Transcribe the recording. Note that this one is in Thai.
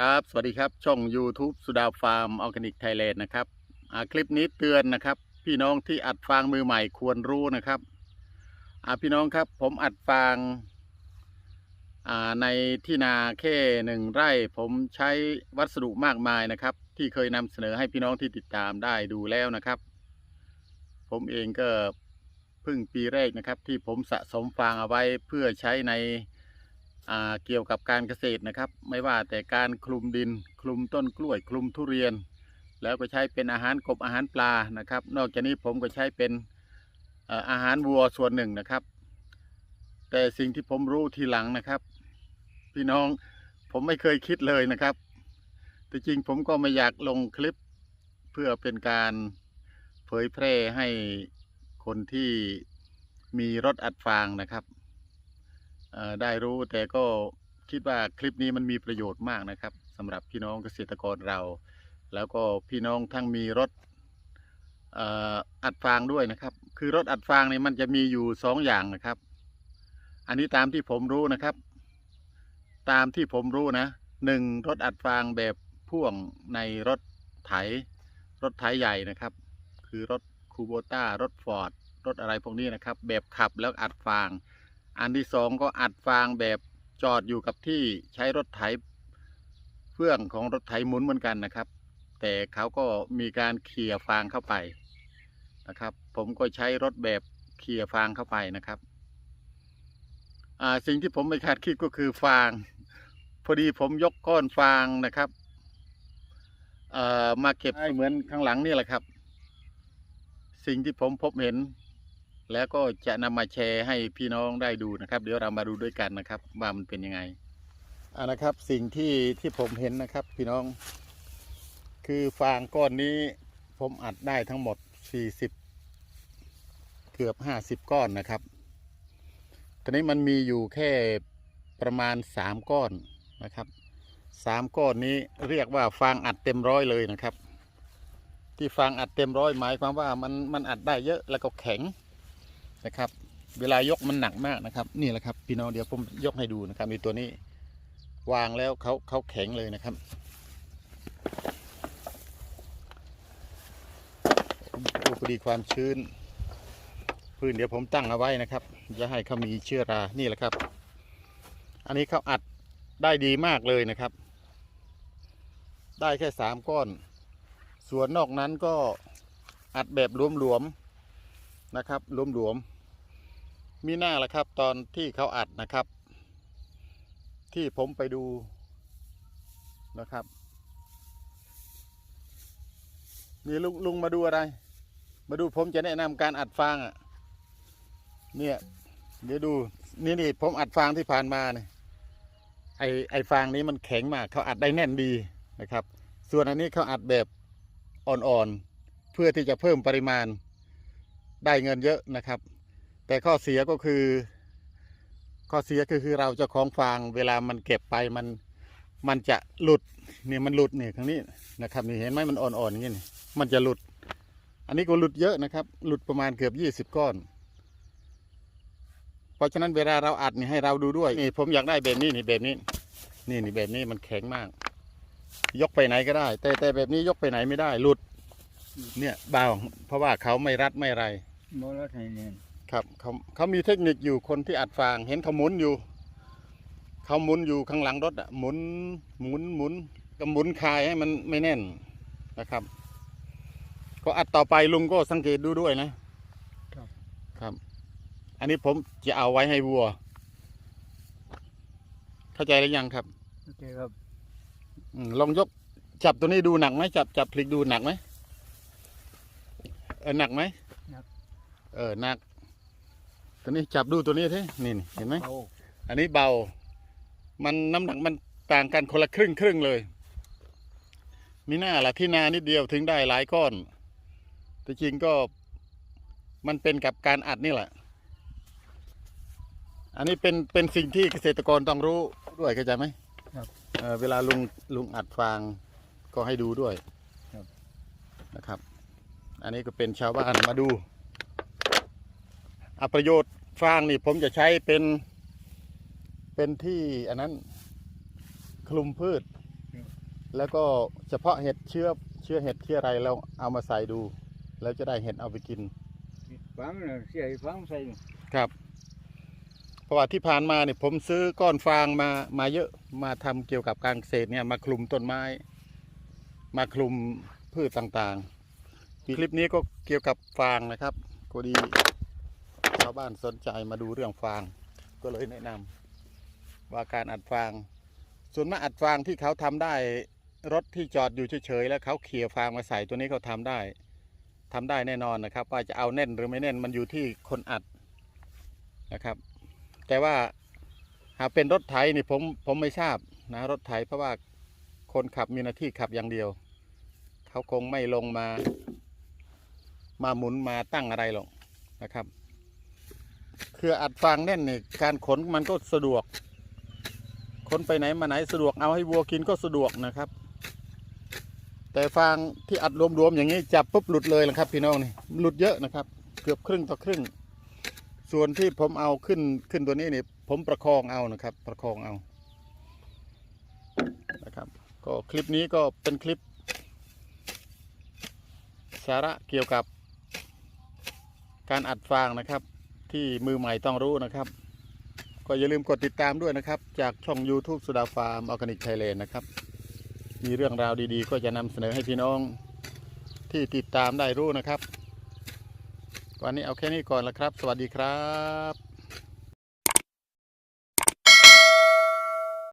ครับ สวัสดีครับ ช่อง YouTube สุดาฟาร์มออร์แกนิกไทยแลนด์นะครับคลิปนี้เตือนนะครับ พี่น้องที่อัดฟางมือใหม่ควรรู้นะครับพี่น้องครับผมอัดฟางในที่นาแค่หนึ่งไร่ ผมใช้วัสดุมากมายนะครับ ที่เคยนำเสนอให้พี่น้องที่ติดตามได้ดูแล้วนะครับ ผมเองก็เพิ่งปีแรกนะครับ ที่ผมสะสมฟางเอาไว้เพื่อใช้ใน เกี่ยวกับการเกษตรนะครับ ไม่ว่าแต่การคลุมดิน คลุมต้นกล้วย คลุมทุเรียน แล้วก็ใช้เป็นอาหารกบอาหารปลานะครับ นอกจากนี้ผมก็ใช้เป็นอาหารวัวส่วนหนึ่งนะครับ แต่สิ่งที่ผมรู้ทีหลังนะครับ พี่น้องผมไม่เคยคิดเลยนะครับ แต่จริงผมก็ไม่อยากลงคลิปเพื่อเป็นการเผยแพร่ให้คนที่มีรถอัดฟางนะครับ ได้รู้แต่ก็คิดว่าคลิปนี้มันมีประโยชน์มากนะครับสำหรับพี่น้องเกษตรกรเรา แล้วก็พี่น้องทั้งมีรถอ,อัดฟางด้วยนะครับ คือรถอัดฟางนี่มันจะมีอยู่สองอย่างนะครับ อันนี้ตามที่ผมรู้นะครับ ตามที่ผมรู้นะหนึ่งรถอัดฟางแบบพ่วงในรถไถ รถไถใหญ่นะครับ คือรถคูโบต้ารถฟอร์ดรถอะไรพวกนี้นะครับ แบบขับแล้วอัดฟาง อันที่สองก็อัดฟางแบบจอดอยู่กับที่ใช้รถไถเฟื่องของรถไถหมุนเหมือนกันนะครับ แต่เขาก็มีการเขี่ยฟางเข้าไปนะครับ ผมก็ใช้รถแบบเขี่ยฟางเข้าไปนะครับอ่าสิ่งที่ผมไม่คาดคิดก็คือฟาง พอดีผมยกก้อนฟางนะครับเอ่อมาเก็บเหมือนข้างหลังนี่แหละครับ สิ่งที่ผมพบเห็น แล้วก็จะนำมาแชร์ให้พี่น้องได้ดูนะครับ เดี๋ยวเรามาดูด้วยกันนะครับว่ามันเป็นยังไงอ่านะครับสิ่งที่ที่ผมเห็นนะครับ พี่น้อง คือฟางก้อนนี้ผมอัดได้ทั้งหมด 40 เกือบ 50 ก้อนนะครับตอนนี้มันมีอยู่แค่ประมาณ 3 ก้อนนะครับสามก้อนนี้เรียกว่าฟางอัดเต็มร้อยเลยนะครับ ที่ฟางอัดเต็มร้อยหมายความว่ามันมันอัดได้เยอะแล้วก็แข็ง นะครับ เวลายกมันหนักมากนะครับ นี่แหละครับพี่น้องเดี๋ยวผมยกให้ดูนะครับมีตัวนี้วางแล้วเขาเขาแข็งเลยนะครับดูพอดีความชื้น พื้นเดี๋ยวผมตั้งเอาไว้นะครับจะให้เขามีเชื้อรานี่แหละครับ อันนี้เขาอัดได้ดีมากเลยนะครับ ได้แค่สามก้อน ส่วนนอกนั้นก็อัดแบบหลวมๆนะครับหลวมๆ มีหน้าละครับ ตอนที่เขาอัดนะครับ ที่ผมไปดูนะครับ นี่ลุงลุงมาดูอะไร มาดูผมจะแนะนำการอัดฟางอะ เนี่ยเดี๋ยวดูนี่นี่ผมอัดฟางที่ผ่านมาเนี่ยไอไอฟางนี้มันแข็งมากเขาอัดได้แน่นดีนะครับ ส่วนอันนี้เขาอัดแบบอ่อนๆเพื่อที่จะเพิ่มปริมาณได้เงินเยอะนะครับ แต่ข้อเสียก็คือ ข้อเสียก็คือเราจะคล้องฟาง เวลามันเก็บไปมันมันจะหลุดเนี่ยมันหลุดเนี่ยครั้งนี้นะครับนี่เห็นไหมมันอ่อนๆอย่างนี้มันจะหลุด อันนี้ก็หลุดเยอะนะครับ หลุดประมาณเกือบยี่สิบก้อน เพราะฉะนั้นเวลาเราอัดนี่ให้เราดูด้วยนี่ผมอยากได้แบบนี้นี่แบบนี้ นี่นี่แบบนี้มันแข็งมาก ยกไปไหนก็ได้ แต่แต่แบบนี้ยกไปไหนไม่ได้หลุด เนี่ยเบาเพราะว่าเขาไม่รัดไม่อะไรโมลัสไทยแลนด์ ครับเขาเขามีเทคนิคอยู่คนที่อัดฟางเห็นเขาหมุนอยู่เขาหมุนอยู่ข้างหลังรถอะหมุนหมุนหมุนก็หมุนคายให้มันไม่แน่นนะครับ ก็อัดต่อไปลุงก็สังเกตดูด้วยนะครับครับ อันนี้ผมจะเอาไว้ให้วัว เข้าใจหรือยังครับโอเคครับอมลองยกจับตัวนี้ดูหนักไหมจับจับพลิกดูหนักไหมเออหนักไหมหนักเออหนัก ตัวนี้จับดูตัวนี้ทีนี่นี่เห็นไหมเอาอันนี้เบา มันน้ำหนักมันต่างกันคนละครึ่งครึ่งเลย มีหน้าละที่นานิดเดียวถึงได้หลายก้อน แต่จริงก็มันเป็นกับการอัดนี่แหละ อันนี้เป็นเป็นสิ่งที่เกษตรกรต้องรู้ด้วยเข้าใจไหมครับเอ่อเวลาลุงลุงอัดฟางก็ให้ดูด้วยครับนะครับ อันนี้ก็เป็นชาวบ้านมาดู อะประโยชน์ฟางนี่ผมจะใช้เป็น เป็นที่อันนั้นคลุมพืช แล้วก็เฉพาะเห็ดเชื้อเชื้อเห็ดที่อะไรเราเอามาใส่ดู แล้วจะได้เห็ดเอาไปกินฟังน่ะเสียให้ฟังใส่นี่ครับ เพราะว่าที่ผ่านมาเนี่ยผมซื้อก้อนฟางมามาเยอะมาทำเกี่ยวกับการเกษตรเนี่ยมาคลุมต้นไม้ มาคลุมพืชต่างๆ คลิปนี้ก็เกี่ยวกับฟางนะครับพอดีชาวบ้านสนใจมาดูเรื่องฟาง ก็เลยแนะนำว่าการอัดฟาง ส่วนมากอัดฟางที่เขาทำได้รถที่จอดอยู่เฉยๆแล้วเขาเขี่ยฟางมาใส่ตัวนี้เขาทำได้ทำได้แน่นอนนะครับว่าจะเอาแน่นหรือไม่แน่นมันอยู่ที่คนอัดนะครับ แต่ว่าหากเป็นรถไถนี่ผมผมไม่ทราบนะรถไถเพราะว่าคนขับมีหน้าที่ขับอย่างเดียว เขาคงไม่ลงมา มาหมุนมาตั้งอะไรหรอกนะครับ คืออัดฟางแน่นนี่การขนมันก็สะดวก ขนไปไหนมาไหนสะดวกเอาให้วัวกินก็สะดวกนะครับ แต่ฟางที่อัดรวมๆอย่างนี้จับปุ๊บหลุดเลยนะครับ พี่น้องนี่หลุดเยอะนะครับ เกือบครึ่งต่อครึ่ง ส่วนที่ผมเอาขึ้นขึ้นตัวนี้นี่ผมประคองเอานะครับ ประคองเอานะครับ ก็คลิปนี้ก็เป็นคลิป สาระเกี่ยวกับการอัดฟางนะครับ ที่มือใหม่ต้องรู้นะครับ ก็อย่าลืมกดติดตามด้วยนะครับ จากช่อง YouTube สุดาฟาร์มออร์แกนิกไทยแลนด์นะครับ มีเรื่องราวดีๆ ก็จะนำเสนอให้พี่น้องที่ติดตามได้รู้นะครับ วันนี้เอาแค่นี้ก่อนละครับ สวัสดีครับ